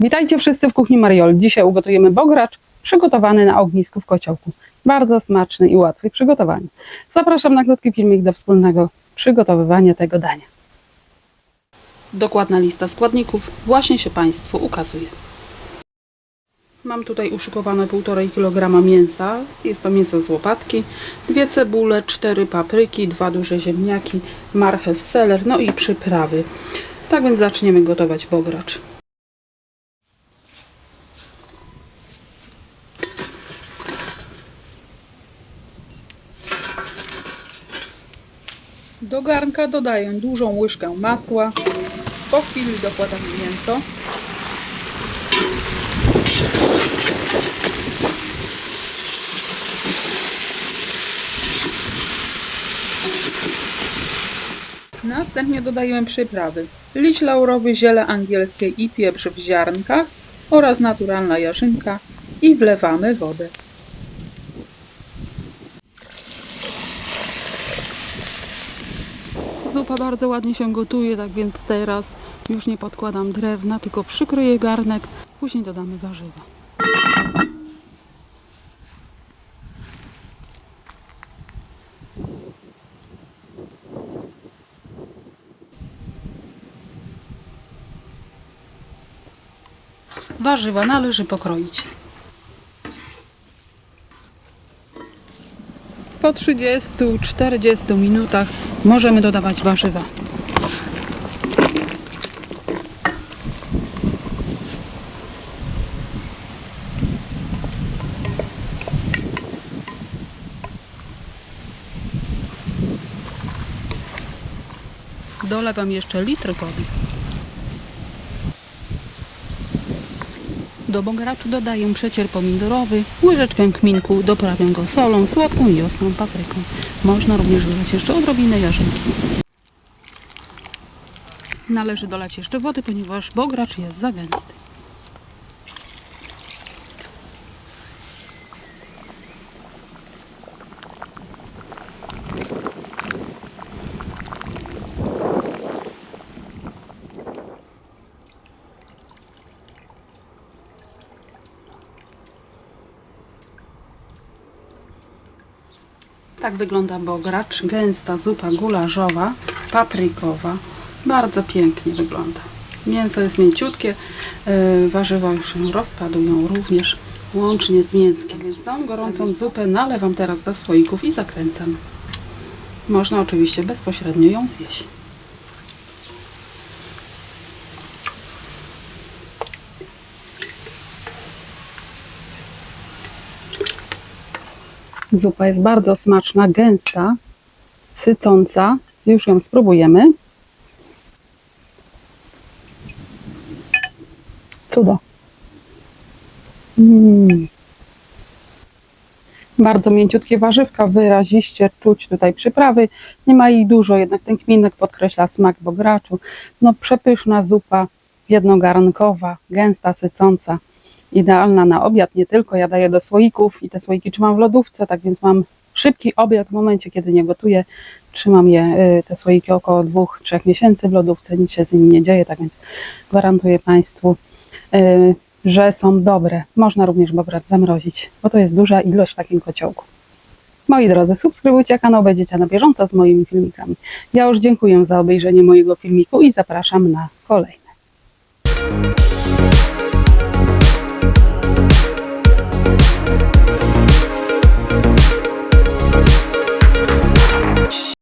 Witajcie wszyscy w kuchni Marioli. Dzisiaj ugotujemy bogracz przygotowany na ognisku w kociołku. Bardzo smaczny i łatwy w przygotowaniu. Zapraszam na krótki filmik do wspólnego przygotowywania tego dania. Dokładna lista składników właśnie się Państwu ukazuje. Mam tutaj uszykowane 1,5 kg mięsa. Jest to mięso z łopatki, dwie cebule, cztery papryki, dwa duże ziemniaki, marchew, seler, no i przyprawy. Tak więc zaczniemy gotować bogracz. Do garnka dodaję dużą łyżkę masła. Po chwili dokładam mięso. Następnie dodaję przyprawy. Liść laurowy, ziele angielskie i pieprz w ziarnkach oraz naturalna jarzynka i wlewamy wodę. Zupa bardzo ładnie się gotuje, tak więc teraz już nie podkładam drewna, tylko przykryję garnek, później dodamy warzywa. Warzywa należy pokroić. Po 30-40 minutach możemy dodawać warzywa. Dolewam jeszcze litr wody. Do bograczu dodaję przecier pomidorowy, łyżeczkę kminku, doprawiam go solą, słodką i ostrą papryką. Można również dodać jeszcze odrobinę jarzynki. Należy dolać jeszcze wody, ponieważ bogracz jest za gęsty. Tak wygląda bogracz, gęsta zupa gulaszowa, paprykowa. Bardzo pięknie wygląda. Mięso jest mięciutkie, yy, warzywa już się rozpadują również łącznie z mięskiem. Więc tą gorącą zupę nalewam teraz do słoików i zakręcam. Można oczywiście bezpośrednio ją zjeść. Zupa jest bardzo smaczna, gęsta, sycąca. Już ją spróbujemy. Cudo. Mm. Bardzo mięciutkie warzywka, wyraziście czuć tutaj przyprawy. Nie ma jej dużo, jednak ten kminek podkreśla smak bograczu. No przepyszna zupa, jednogarnkowa, gęsta, sycąca idealna na obiad, nie tylko. Ja daję do słoików i te słoiki trzymam w lodówce, tak więc mam szybki obiad w momencie, kiedy nie gotuję. Trzymam je, y, te słoiki około 2-3 miesięcy w lodówce, nic się z nimi nie dzieje, tak więc gwarantuję Państwu, y, że są dobre. Można również bogracz zamrozić, bo to jest duża ilość w takim kociołku. Moi drodzy, subskrybujcie kanał, będziecie na bieżąco z moimi filmikami. Ja już dziękuję za obejrzenie mojego filmiku i zapraszam na kolejny.